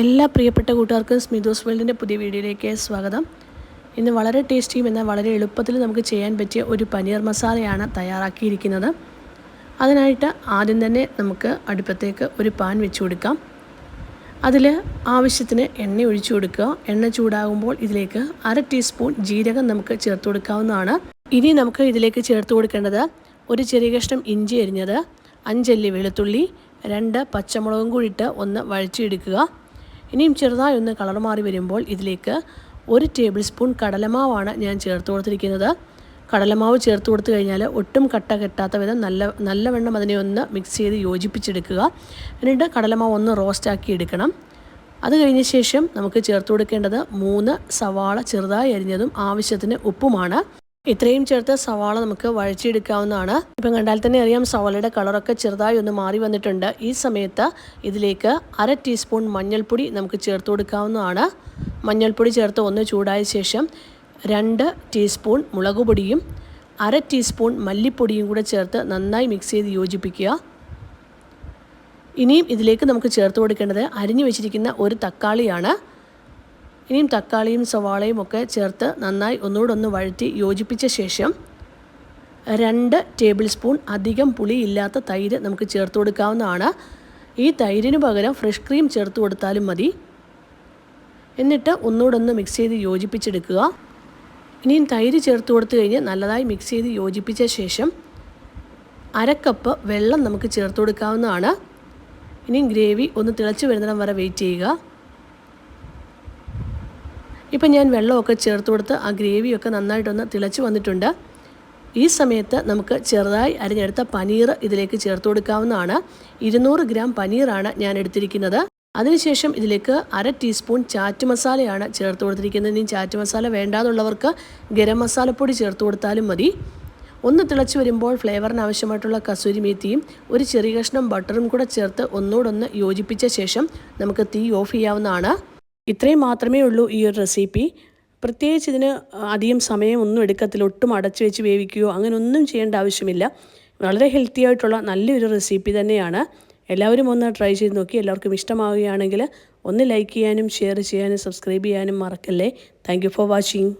എല്ലാ പ്രിയപ്പെട്ട കൂട്ടുകാർക്കും സ്മിതോസ് വേൾഡിന്റെ പുതിയ വീഡിയോയിലേക്ക് സ്വാഗതം. ഇന്ന് വളരെ ടേസ്റ്റിയും എന്നാൽ വളരെ എളുപ്പത്തിൽ നമുക്ക് ചെയ്യാൻ പറ്റിയ ഒരു പനീർ മസാലയാണ് തയ്യാറാക്കിയിരിക്കുന്നത്. അതിനായിട്ട് ആദ്യം തന്നെ നമുക്ക് അടുപ്പത്തേക്ക് ഒരു പാൻ വെച്ച് കൊടുക്കാം. അതിൽ ആവശ്യത്തിന് എണ്ണ ഒഴിച്ചു കൊടുക്കുക. എണ്ണ ചൂടാകുമ്പോൾ ഇതിലേക്ക് അര ടീസ്പൂൺ ജീരകം നമുക്ക് ചേർത്ത് കൊടുക്കാവുന്നതാണ്. ഇനി നമുക്ക് ഇതിലേക്ക് ചേർത്ത് കൊടുക്കേണ്ടത് ഒരു ചെറിയ കഷ്ണം ഇഞ്ചി അരിഞ്ഞത് അഞ്ചല്ലി വെളുത്തുള്ളി രണ്ട് പച്ചമുളകും കൂടിയിട്ട് ഒന്ന് വഴച്ചെടുക്കുക ഇനിയും ചെറുതായി ഒന്ന് കളർ മാറി വരുമ്പോൾ ഇതിലേക്ക് ഒരു ടേബിൾ സ്പൂൺ കടലമാവാണ് ഞാൻ ചേർത്ത് കൊടുത്തിരിക്കുന്നത്. കടലമാവ് ചേർത്ത് കൊടുത്തു കഴിഞ്ഞാൽ ഒട്ടും കട്ട കെട്ടാത്ത വിധം നല്ല നല്ലവണ്ണം അതിനെ ഒന്ന് മിക്സ് ചെയ്ത് യോജിപ്പിച്ചെടുക്കുക. എന്നിട്ട് കടലമാവ് ഒന്ന് റോസ്റ്റാക്കി എടുക്കണം. അത് കഴിഞ്ഞ ശേഷം നമുക്ക് ചേർത്ത് കൊടുക്കേണ്ടത് മൂന്ന് സവാള ചെറുതായി അരിഞ്ഞതും ആവശ്യത്തിന് ഉപ്പുമാണ്. ഇത്രയും ചേർത്ത് സവാള നമുക്ക് വഴച്ചെടുക്കാവുന്നതാണ് ഇപ്പം കണ്ടാൽ തന്നെ അറിയാം സവാളയുടെ കളറൊക്കെ ചെറുതായി ഒന്ന് മാറി വന്നിട്ടുണ്ട്. ഈ സമയത്ത് ഇതിലേക്ക് അര ടീസ്പൂൺ മഞ്ഞൾപ്പൊടി നമുക്ക് ചേർത്ത് കൊടുക്കാവുന്നതാണ്. മഞ്ഞൾപ്പൊടി ചേർത്ത് ഒന്ന് ചൂടായ ശേഷം രണ്ട് ടീസ്പൂൺ മുളക് പൊടിയും അര ടീസ്പൂൺ മല്ലിപ്പൊടിയും കൂടെ ചേർത്ത് നന്നായി മിക്സ് ചെയ്ത് യോജിപ്പിക്കുക. ഇനിയും ഇതിലേക്ക് നമുക്ക് ചേർത്ത് കൊടുക്കേണ്ടത് അരിഞ്ഞു വെച്ചിരിക്കുന്ന ഒരു തക്കാളിയാണ്. ഇനിയും തക്കാളിയും സവാളയും ഒക്കെ ചേർത്ത് നന്നായി ഒന്നുകൂടെ ഒന്ന് വഴറ്റി യോജിപ്പിച്ച ശേഷം രണ്ട് ടേബിൾ സ്പൂൺ അധികം പുളിയില്ലാത്ത തൈര് നമുക്ക് ചേർത്ത് കൊടുക്കാവുന്നതാണ്. ഈ തൈരിന് പകരം ഫ്രഷ് ക്രീം ചേർത്ത് കൊടുത്താലും മതി. എന്നിട്ട് ഒന്നുകൂടെ ഒന്ന് മിക്സ് ചെയ്ത് യോജിപ്പിച്ചെടുക്കുക. ഇനിയും തൈര് ചേർത്ത് കൊടുത്തു കഴിഞ്ഞ് നല്ലതായി മിക്സ് ചെയ്ത് യോജിപ്പിച്ച ശേഷം അരക്കപ്പ് വെള്ളം നമുക്ക് ചേർത്ത് കൊടുക്കാവുന്നതാണ്. ഇനിയും ഗ്രേവി ഒന്ന് തിളച്ച് വരുന്നിടം വരെ വെയിറ്റ് ചെയ്യുക. ഇപ്പം ഞാൻ വെള്ളമൊക്കെ ചേർത്ത് കൊടുത്ത് ആ ഗ്രേവിയൊക്കെ നന്നായിട്ടൊന്ന് തിളച്ച് വന്നിട്ടുണ്ട്. ഈ സമയത്ത് നമുക്ക് ചെറുതായി അരിഞ്ഞെടുത്ത പനീർ ഇതിലേക്ക് ചേർത്ത് കൊടുക്കാവുന്നതാണ്. ഇരുന്നൂറ് ഗ്രാം പനീറാണ് ഞാൻ എടുത്തിരിക്കുന്നത്. അതിനുശേഷം ഇതിലേക്ക് അര ടീസ്പൂൺ ചാറ്റ് മസാലയാണ് ചേർത്ത് കൊടുത്തിരിക്കുന്നത്. ഇനി ചാറ്റ് മസാല വേണ്ടാന്നുള്ളവർക്ക് ഗരം മസാലപ്പൊടി ചേർത്ത് കൊടുത്താലും മതി. ഒന്ന് തിളച്ച് വരുമ്പോൾ ഫ്ലേവറിന് ആവശ്യമായിട്ടുള്ള കസൂരി മേത്തിയും ഒരു ചെറിയ കഷ്ണം ബട്ടറും കൂടെ ചേർത്ത് ഒന്നോടൊന്ന് യോജിപ്പിച്ച ശേഷം നമുക്ക് തീ ഓഫ് ചെയ്യാവുന്നതാണ്. ഇത്രയും മാത്രമേ ഉള്ളൂ ഈ ഒരു റെസിപ്പി പ്രത്യേകിച്ച് ഇതിന് അധികം സമയം ഒന്നും എടുക്കത്തില്ല. ഒട്ടും അടച്ചു വെച്ച് വേവിക്കുകയോ അങ്ങനെ ഒന്നും ചെയ്യേണ്ട ആവശ്യമില്ല. വളരെ ഹെൽത്തി ആയിട്ടുള്ള നല്ലൊരു റെസിപ്പി തന്നെയാണ്. എല്ലാവരും ഒന്ന് ട്രൈ ചെയ്ത് നോക്കി. എല്ലാവർക്കും ഇഷ്ടമാവുകയാണെങ്കിൽ ഒന്ന് ലൈക്ക് ചെയ്യാനും ഷെയർ ചെയ്യാനും സബ്സ്ക്രൈബ് ചെയ്യാനും മറക്കല്ലേ. Thank for watching